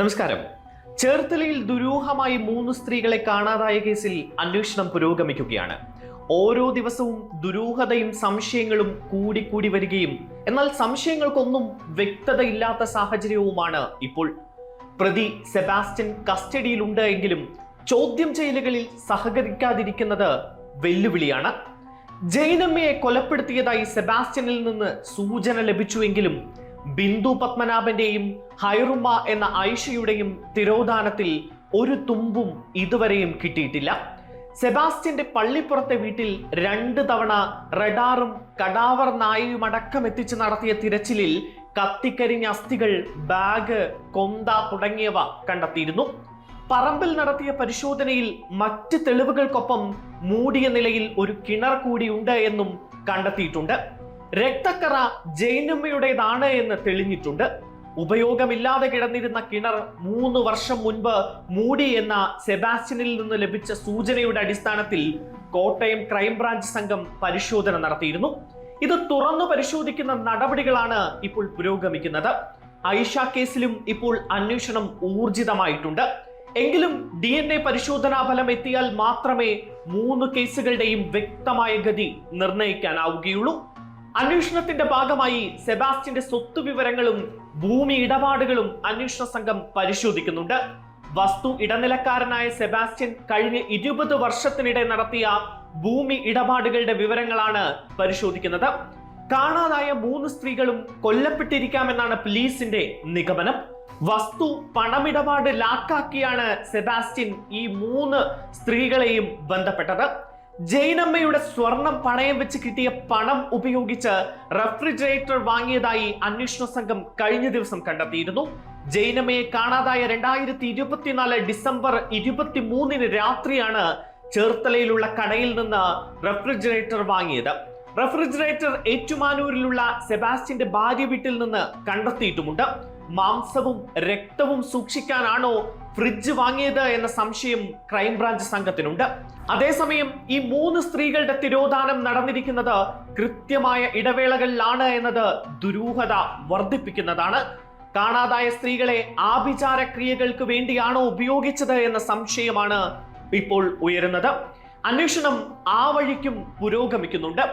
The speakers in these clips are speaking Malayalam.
നമസ്കാരം. ചേർത്തലയിൽ ദുരൂഹമായി മൂന്ന് സ്ത്രീകളെ കാണാതായ കേസിൽ അന്വേഷണം പുരോഗമിക്കുകയാണ്. ഓരോ ദിവസവും ദുരൂഹതയും സംശയങ്ങളും കൂടിക്കൂടി വരികയും എന്നാൽ സംശയങ്ങൾക്കൊന്നും വ്യക്തതയില്ലാത്ത സാഹചര്യവുമാണ് ഇപ്പോൾ. പ്രതി സെബാസ്റ്റ്യൻ കസ്റ്റഡിയിലുണ്ട് എങ്കിലും ചോദ്യം ചെയ്യലുകളിൽ സഹകരിക്കാതിരിക്കുന്നത് വെല്ലുവിളിയാണ്. ജൈനമ്മയെ കൊലപ്പെടുത്തിയതായി സെബാസ്റ്റ്യനിൽ നിന്ന് സൂചന ലഭിച്ചുവെങ്കിലും ബിന്ദു പത്മനാഭന്റെയും ഹൈറുമ്മ എന്ന ഐഷയുടെയും തിരോധാനത്തിൽ ഒരു തുമ്പും ഇതുവരെയും കിട്ടിയിട്ടില്ല. സെബാസ്റ്റ്യന്റെ പള്ളിപ്പുറത്തെ വീട്ടിൽ രണ്ട് തവണ റഡാറും കടാവർ നായയും അടക്കം എത്തിച്ച് നടത്തിയ തിരച്ചിലിൽ കത്തിക്കരിഞ്ഞ അസ്ഥികൾ ബാഗ് കൊന്ത തുടങ്ങിയവ കണ്ടെത്തിയിരുന്നു. പറമ്പിൽ നടത്തിയ പരിശോധനയിൽ മറ്റ് തെളിവുകൾക്കൊപ്പം മൂടിയ നിലയിൽ ഒരു കിണർ കൂടിയുണ്ട് എന്നും കണ്ടെത്തിയിട്ടുണ്ട്. രക്തക്കറ ജൈനമ്മയുടേതാണ് എന്ന് തെളിഞ്ഞിട്ടുണ്ട്. ഉപയോഗമില്ലാതെ കിടന്നിരുന്ന കിണർ മൂന്ന് വർഷം മുൻപ് മൂടി എന്ന സെബാസ്റ്റ്യനിൽ നിന്ന് ലഭിച്ച സൂചനയുടെ അടിസ്ഥാനത്തിൽ കോട്ടയം ക്രൈംബ്രാഞ്ച് സംഘം പരിശോധന നടത്തിയിരുന്നു. ഇത് തുറന്നു പരിശോധിക്കുന്ന നടപടികളാണ് ഇപ്പോൾ പുരോഗമിക്കുന്നത്. ഐഷ കേസിലും ഇപ്പോൾ അന്വേഷണം ഊർജിതമായിട്ടുണ്ട്. എങ്കിലും ഡി എൻ എ പരിശോധനാ ഫലം എത്തിയാൽ മാത്രമേ മൂന്ന് കേസുകളുടെയും വ്യക്തമായ ഗതി നിർണയിക്കാനാവുകയുള്ളൂ. അന്വേഷണത്തിന്റെ ഭാഗമായി സെബാസ്റ്റ്യന്റെ സ്വത്ത് വിവരങ്ങളും ഭൂമി ഇടപാടുകളും അന്വേഷണ സംഘം പരിശോധിക്കുന്നുണ്ട്. വസ്തു ഇടനിലക്കാരനായ സെബാസ്റ്റ്യൻ കഴിഞ്ഞ ഇരുപത് വർഷത്തിനിടെ നടത്തിയ ഭൂമി ഇടപാടുകളുടെ വിവരങ്ങളാണ് പരിശോധിക്കുന്നത്. കാണാതായ മൂന്ന് സ്ത്രീകളും കൊല്ലപ്പെട്ടിരിക്കാമെന്നാണ് പോലീസിന്റെ നിഗമനം. വസ്തു പണമിടപാട് ലാക്കാക്കിയാണ് സെബാസ്റ്റ്യൻ ഈ മൂന്ന് സ്ത്രീകളെയും ബന്ധപ്പെട്ടത്. ജൈനമ്മയുടെ സ്വർണം പണയം വെച്ച് കിട്ടിയ പണം ഉപയോഗിച്ച് റെഫ്രിജറേറ്റർ വാങ്ങിയതായി അന്വേഷണ സംഘം കഴിഞ്ഞ ദിവസം കണ്ടെത്തിയിരുന്നു. ജൈനമ്മയെ കാണാതായ രണ്ടായിരത്തി ഇരുപത്തിനാല് ഡിസംബർ ഇരുപത്തി മൂന്നിന് രാത്രിയാണ് ചേർത്തലയിലുള്ള കടയിൽ നിന്ന് റെഫ്രിജറേറ്റർ വാങ്ങിയത്. റെഫ്രിജറേറ്റർ ഏറ്റുമാനൂരിലുള്ള സെബാസ്റ്റ്യന്റെ ഭാര്യ വീട്ടിൽ നിന്ന് കണ്ടെത്തിയിട്ടുമുണ്ട്. മാംസവും രക്തവും സൂക്ഷിക്കാനാണോ ഫ്രിഡ്ജ് വാങ്ങിയത് എന്ന സംശയം ക്രൈംബ്രാഞ്ച് സംഘത്തിനുണ്ട്. അതേസമയം ഈ മൂന്ന് സ്ത്രീകളുടെ തിരോധാനം നടന്നിരിക്കുന്നത് കൃത്യമായ ഇടവേളകളിലാണ് എന്നത് ദുരൂഹത വർദ്ധിപ്പിക്കുന്നതാണ്. കാണാതായ സ്ത്രീകളെ ആഭിചാര ക്രിയകൾക്ക് വേണ്ടിയാണോ ഉപയോഗിച്ചത് എന്ന സംശയമാണ് ഇപ്പോൾ ഉയരുന്നത്. അന്വേഷണം ആ വഴിക്കും പുരോഗമിക്കുന്നുണ്ട്.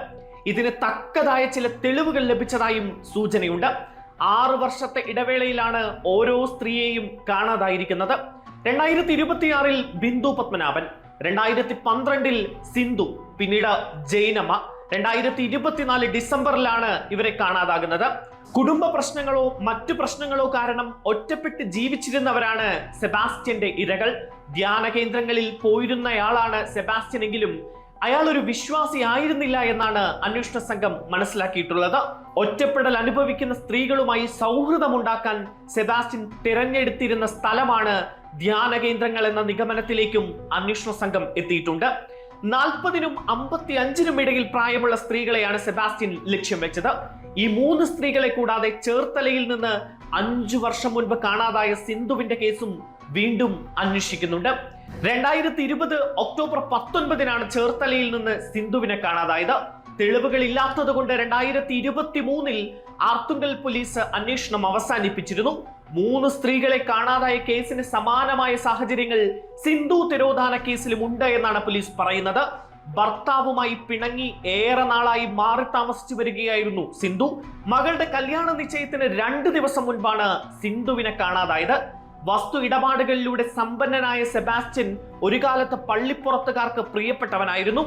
ഇതിന് തക്കതായ ചില തെളിവുകൾ ലഭിച്ചതായും സൂചനയുണ്ട്. ആറ് വർഷത്തെ ഇടവേളയിലാണ് ഓരോ സ്ത്രീയെയും കാണാതായിരിക്കുന്നത്. രണ്ടായിരത്തി ഇരുപത്തിയാറിൽ ബിന്ദു പത്മനാഭൻ രണ്ടായിരത്തി പന്ത്രണ്ടിൽ സിന്ധു പിന്നീട് ജൈനമ്മ രണ്ടായിരത്തി ഇരുപത്തിനാല് ഡിസംബറിലാണ് ഇവരെ കാണാതാകുന്നത്. കുടുംബ പ്രശ്നങ്ങളോ മറ്റു പ്രശ്നങ്ങളോ കാരണം ഒറ്റപ്പെട്ട് ജീവിച്ചിരുന്നവരാണ് സെബാസ്റ്റ്യന്റെ ഇരകൾ. ധ്യാന കേന്ദ്രങ്ങളിൽ പോയിരുന്നയാളാണ് സെബാസ്റ്റ്യൻ എങ്കിലും അയാൾ ഒരു വിശ്വാസി ആയിരുന്നില്ല എന്നാണ് അന്വേഷണ സംഘം മനസ്സിലാക്കിയിട്ടുള്ളത്. ഒറ്റപ്പെടൽ അനുഭവിക്കുന്ന സ്ത്രീകളുമായി സൗഹൃദമുണ്ടാക്കാൻ സെബാസ്റ്റ്യൻ തിരഞ്ഞെടുത്തിരുന്ന സ്ഥലമാണ് ധ്യാന കേന്ദ്രങ്ങൾ എന്ന നിഗമനത്തിലേക്കും അന്വേഷണ സംഘം എത്തിയിട്ടുണ്ട്. നാൽപ്പതിനും അമ്പത്തി അഞ്ചിനും ഇടയിൽ പ്രായമുള്ള സ്ത്രീകളെയാണ് സെബാസ്റ്റ്യൻ ലക്ഷ്യം വെച്ചത്. ഈ മൂന്ന് സ്ത്രീകളെ കൂടാതെ ചേർത്തലയിൽ നിന്ന് അഞ്ചു വർഷം മുൻപ് കാണാതായ സിന്ധുവിന്റെ കേസും വീണ്ടും അന്വേഷിക്കുന്നുണ്ട്. രണ്ടായിരത്തി ഇരുപത് ഒക്ടോബർ പത്തൊൻപതിനാണ് ചേർത്തലയിൽ നിന്ന് സിന്ധുവിനെ കാണാതായത്. തെളിവുകൾ ഇല്ലാത്തത് കൊണ്ട് രണ്ടായിരത്തി ഇരുപത്തി മൂന്നിൽ ആർത്തുങ്കൽ പോലീസ് അന്വേഷണം അവസാനിപ്പിച്ചിരുന്നു. മൂന്ന് സ്ത്രീകളെ കാണാതായ കേസിന് സമാനമായ സാഹചര്യങ്ങൾ സിന്ധു തിരോധാന കേസിലും ഉണ്ട് എന്നാണ് പോലീസ് പറയുന്നത്. ഭർത്താവുമായി പിണങ്ങി ഏറെ നാളായി മാറി താമസിച്ചു വരികയായിരുന്നു സിന്ധു. മകളുടെ കല്യാണ നിശ്ചയത്തിന് രണ്ട് ദിവസം മുൻപാണ് സിന്ധുവിനെ കാണാതായത്. വസ്തു ഇടപാടുകളിലൂടെ സമ്പന്നനായ സെബാസ്റ്റ്യൻ ഒരു കാലത്ത് പള്ളിപ്പുറത്തുകാർക്ക് പ്രിയപ്പെട്ടവനായിരുന്നു.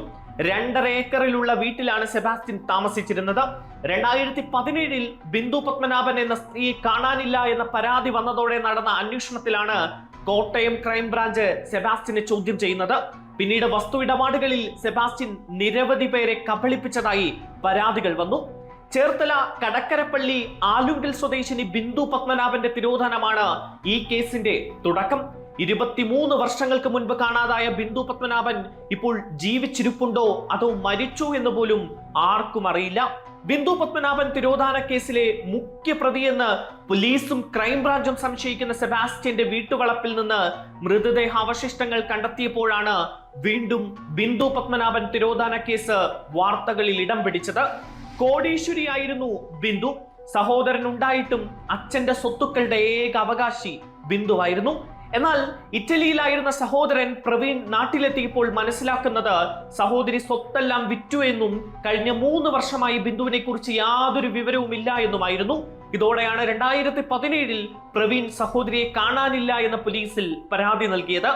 രണ്ടര ഏക്കറിലുള്ള വീട്ടിലാണ് സെബാസ്റ്റ്യൻ താമസിച്ചിരുന്നത്. രണ്ടായിരത്തി പതിനേഴിൽ ബിന്ദു പത്മനാഭൻ എന്ന സ്ത്രീയെ കാണാനില്ല എന്ന പരാതി വന്നതോടെ നടന്ന അന്വേഷണത്തിലാണ് കോട്ടയം ക്രൈംബ്രാഞ്ച് സെബാസ്റ്റ്യനെ ചോദ്യം ചെയ്യുന്നത്. പിന്നീട് വസ്തു ഇടപാടുകളിൽ സെബാസ്റ്റ്യൻ നിരവധി പേരെ കബളിപ്പിച്ചതായി പരാതികൾ വന്നു. ചേർത്തല കടക്കരപ്പള്ളി ആലുങ്കൽ സ്വദേശിനി ബിന്ദു പത്മനാഭന്റെ തിരോധാനമാണ് ഈ കേസിന്റെ തുടക്കം. ഇരുപത്തിമൂന്ന് വർഷങ്ങൾക്ക് മുൻപ് കാണാതായ ബിന്ദു പത്മനാഭൻ ഇപ്പോൾ ജീവിച്ചിരിപ്പുണ്ടോ? അതോ മരിച്ചു എന്ന് പോലും ആർക്കും അറിയില്ല. ബിന്ദു പത്മനാഭൻ തിരോധാന കേസിലെ മുഖ്യ പ്രതിയെന്ന് പോലീസും ക്രൈംബ്രാഞ്ചും സംശയിക്കുന്ന സെബാസ്റ്റ്യന്റെ വീട്ടുവളപ്പിൽ നിന്ന് മൃതദേഹാവശിഷ്ടങ്ങൾ കണ്ടെത്തിയപ്പോഴാണ് വീണ്ടും ബിന്ദു പത്മനാഭൻ തിരോധാന കേസ് വാർത്തകളിൽ ഇടം പിടിച്ചത്. കോടീശ്വരിയായിരുന്നു ബിന്ദു. സഹോദരൻ ഉണ്ടായിട്ടും അച്ഛന്റെ സ്വത്തുക്കളുടെ ഏക അവകാശി ബിന്ദുവായിരുന്നു. എന്നാൽ ഇറ്റലിയിലായിരുന്ന സഹോദരൻ പ്രവീൺ നാട്ടിലെത്തിയപ്പോൾ മനസ്സിലാക്കുന്നത് സഹോദരി സ്വത്തെല്ലാം വിറ്റു എന്നും കഴിഞ്ഞ മൂന്ന് വർഷമായി ബിന്ദുവിനെ കുറിച്ച് യാതൊരു വിവരവും ഇല്ല എന്നുമായിരുന്നു. ഇതോടെയാണ് രണ്ടായിരത്തി പതിനേഴിൽ പ്രവീൺ സഹോദരിയെ കാണാനില്ല എന്ന പോലീസിൽ പരാതി നൽകിയത്.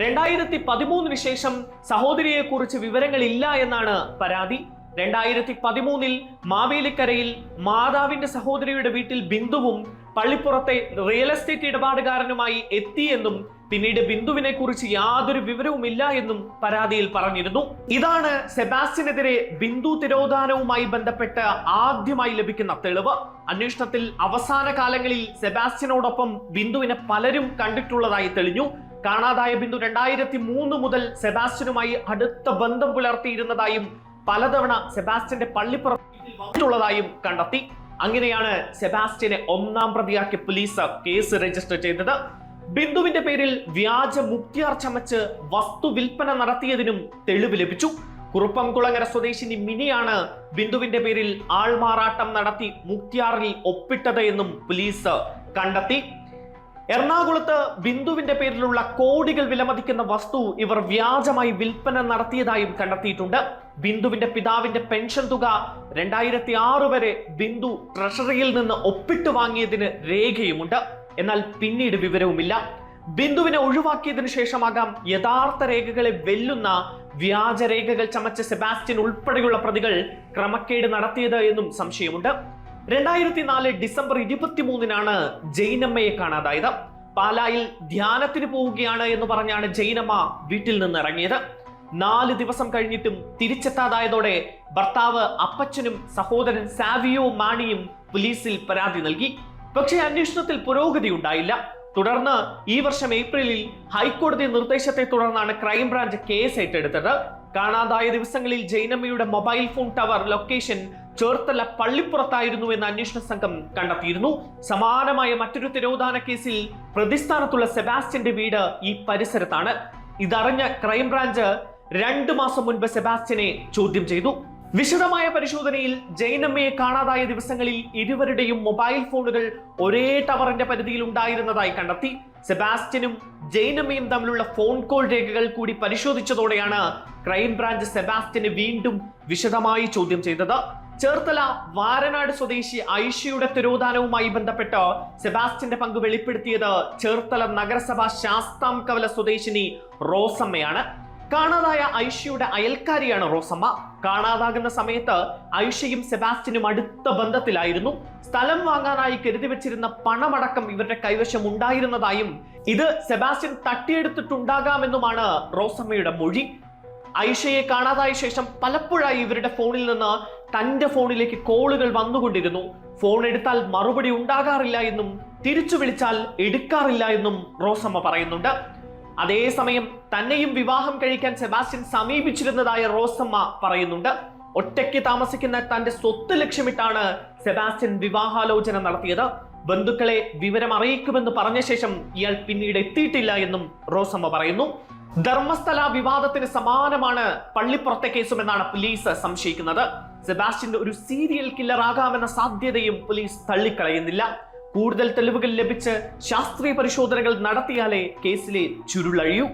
രണ്ടായിരത്തി പതിമൂന്നിന് ശേഷം സഹോദരിയെ കുറിച്ച് വിവരങ്ങളില്ല എന്നാണ് പരാതി. രണ്ടായിരത്തി പതിമൂന്നിൽ മാവേലിക്കരയിൽ മാതാവിന്റെ സഹോദരിയുടെ വീട്ടിൽ ബിന്ദുവും പള്ളിപ്പുറത്തെ റിയൽ എസ്റ്റേറ്റ് ഇടപാടുകാരനുമായി എത്തിയെന്നും പിന്നീട് ബിന്ദുവിനെ കുറിച്ച് യാതൊരു വിവരവുമില്ല എന്നും പരാതിയിൽ പറഞ്ഞിരുന്നു. ഇതാണ് സെബാസ്റ്റ്യനെതിരെ ബിന്ദു തിരോധാനവുമായി ബന്ധപ്പെട്ട് ആദ്യമായി ലഭിക്കുന്ന തെളിവ്. അന്വേഷണത്തിൽ അവസാന കാലങ്ങളിൽ സെബാസ്റ്റ്യനോടൊപ്പം ബിന്ദുവിനെ പലരും കണ്ടിട്ടുള്ളതായി തെളിഞ്ഞു. കാണാതായ ബിന്ദു രണ്ടായിരത്തി മൂന്ന് മുതൽ സെബാസ്റ്റ്യനുമായി അടുത്ത ബന്ധം പുലർത്തിയിരുന്നതായും പലതവണ സെബാസ്റ്റ്യന്റെ പള്ളിപ്പുറത്തുള്ളതായും കണ്ടെത്തി. അങ്ങനെയാണ് സെബാസ്റ്റ്യനെ ഒന്നാം പ്രതിയാക്കി പോലീസ് കേസ് രജിസ്റ്റർ ചെയ്തത്. ബിന്ദുവിന്റെ പേരിൽ വ്യാജ മുക്തിയാർ ചമച്ച് വസ്തു വിൽപ്പന നടത്തിയതിനും തെളിവ് ലഭിച്ചു. കുറുപ്പംകുളങ്ങര സ്വദേശിനി മിനിയാണ് ബിന്ദുവിന്റെ പേരിൽ ആൾമാറാട്ടം നടത്തി മുക്തിയാറിൽ ഒപ്പിട്ടത് എന്നും പോലീസ് കണ്ടെത്തി. എറണാകുളത്ത് ബിന്ദുവിന്റെ പേരിലുള്ള കോടികൾ വിലമതിക്കുന്ന വസ്തു ഇവർ വ്യാജമായി വിൽപ്പന നടത്തിയതായും കണ്ടെത്തിയിട്ടുണ്ട്. ബിന്ദുവിന്റെ പിതാവിന്റെ പെൻഷൻ തുക രണ്ടായിരത്തി ആറ് വരെ ബിന്ദു ട്രഷറിയിൽ നിന്ന് ഒപ്പിട്ട് വാങ്ങിയതിന് രേഖയുമുണ്ട്. എന്നാൽ പിന്നീട് വിവരവുമില്ല. ബിന്ദുവിനെ ഒഴിവാക്കിയതിനു ശേഷമാകാം യഥാർത്ഥ രേഖകളെ വെല്ലുന്ന വ്യാജരേഖകൾ ചമച്ച സെബാസ്റ്റ്യൻ ഉൾപ്പെടെയുള്ള പ്രതികൾ ക്രമക്കേട് നടത്തിയത് എന്നും സംശയമുണ്ട്. രണ്ടായിരത്തി നാല് ഡിസംബർ ഇരുപത്തിമൂന്നിനാണ് ജൈനമ്മയെ കാണാതായത്. പാലായിൽ ധ്യാനത്തിന് പോവുകയാണ് എന്ന് പറഞ്ഞാണ് ജൈനമ്മ വീട്ടിൽ നിന്ന് ഇറങ്ങിയത്. നാല് ദിവസം കഴിഞ്ഞിട്ടും തിരിച്ചെത്താതായതോടെ ഭർത്താവ് അപ്പച്ചനും സഹോദരൻ സാവിയോ മാണിയും പോലീസിൽ പരാതി നൽകി. പക്ഷേ അന്വേഷണത്തിൽ പുരോഗതി ഉണ്ടായില്ല. തുടർന്ന് ഈ വർഷം ഏപ്രിലിൽ ഹൈക്കോടതി നിർദ്ദേശത്തെ തുടർന്നാണ് ക്രൈംബ്രാഞ്ച് കേസ് ഏറ്റെടുത്തത്. കാണാതായ ദിവസങ്ങളിൽ ജൈനമ്മയുടെ mobile phone tower location Cherthala പള്ളിപ്പുറത്തായിരുന്നു എന്ന് അന്വേഷണ സംഘം കണ്ടെത്തിയിരുന്നു. സമാനമായ മറ്റൊരു തിരോധാന കേസിൽ പ്രതിസ്ഥാനത്തുള്ള സെബാസ്റ്റ്യന്റെ വീട് ഈ പരിസരത്താണ്. ഇതറിഞ്ഞ ക്രൈംബ്രാഞ്ച് രണ്ടു മാസം മുൻപ് സെബാസ്റ്റ്യനെ ചോദ്യം ചെയ്തു. വിശദമായ പരിശോധനയിൽ ജൈനമ്മയെ കാണാതായ ദിവസങ്ങളിൽ ഇരുവരുടെയും മൊബൈൽ ഫോണുകൾ ഒരേ ടവറിന്റെ പരിധിയിൽ ഉണ്ടായിരുന്നതായി കണ്ടെത്തി. സെബാസ്റ്റ്യനും ജൈനമ്മയും തമ്മിലുള്ള ഫോൺ കോൾ രേഖകൾ കൂടി പരിശോധിച്ചതോടെയാണ് ക്രൈംബ്രാഞ്ച് സെബാസ്റ്റ്യനെ വീണ്ടും വിശദമായി ചോദ്യം ചെയ്തത്. ചേർത്തല വാരനാട് സ്വദേശി ഐഷയുടെ തിരോധാനവുമായി ബന്ധപ്പെട്ട് സെബാസ്റ്റ്യന്റെ പങ്ക് വെളിപ്പെടുത്തിയത് ചേർത്തല നഗരസഭ ശാസ്താം കവല സ്വദേശിനി റോസമ്മയാണ്. കാണാതായ ഐഷയുടെ അയൽക്കാരിയാണ് റോസമ്മ. കാണാതാകുന്ന സമയത്ത് ഐഷയും സെബാസ്റ്റിനും അടുത്ത ബന്ധത്തിലായിരുന്നു. സ്ഥലം വാങ്ങാനായി കരുതി വെച്ചിരുന്ന പണമടക്കം ഇവരുടെ കൈവശം ഉണ്ടായിരുന്നതായും ഇത് സെബാസ്റ്റ്യൻ തട്ടിയെടുത്തിട്ടുണ്ടാകാമെന്നുമാണ് റോസമ്മയുടെ മൊഴി. ഐഷയെ കാണാതായ ശേഷം പലപ്പോഴായി ഇവരുടെ ഫോണിൽ നിന്ന് തന്റെ ഫോണിലേക്ക് കോളുകൾ വന്നുകൊണ്ടിരുന്നു. ഫോൺ എടുത്താൽ മറുപടി ഉണ്ടാകാറില്ല എന്നും തിരിച്ചു വിളിച്ചാൽ എടുക്കാറില്ല എന്നും റോസമ്മ പറയുന്നുണ്ട്. അതേസമയം തന്നെയും വിവാഹം കഴിക്കാൻ സെബാസ്റ്റ്യൻ സമീപിച്ചിരുന്നതായ റോസമ്മ പറയുന്നുണ്ട്. ഒറ്റയ്ക്ക് താമസിക്കുന്ന തന്റെ സ്വത്ത് ലക്ഷ്യമിട്ടാണ് സെബാസ്റ്റ്യൻ വിവാഹാലോചന നടത്തിയത്. ബന്ധുക്കളെ വിവരം അറിയിക്കുമെന്ന് പറഞ്ഞ ശേഷം ഇയാൾ പിന്നീട് എത്തിയിട്ടില്ല എന്നും റോസമ്മ പറയുന്നു. ധർമ്മസ്ഥല വിവാദത്തിന് സമാനമാണ് പള്ളിപ്പുറത്തെ കേസുമെന്നാണ് പോലീസ് സംശയിക്കുന്നത്. സെബാസ്റ്റ്യൻ ഒരു സീരിയൽ കില്ലർ ആകാമെന്ന സാധ്യതയും പോലീസ് തള്ളിക്കളയുന്നില്ല. കൂടുതൽ തെളിവുകൾ ലഭിച്ച് ശാസ്ത്രീയ പരിശോധനകൾ നടത്തിയാലേ കേസിലെ ചുരുളഴിയൂ.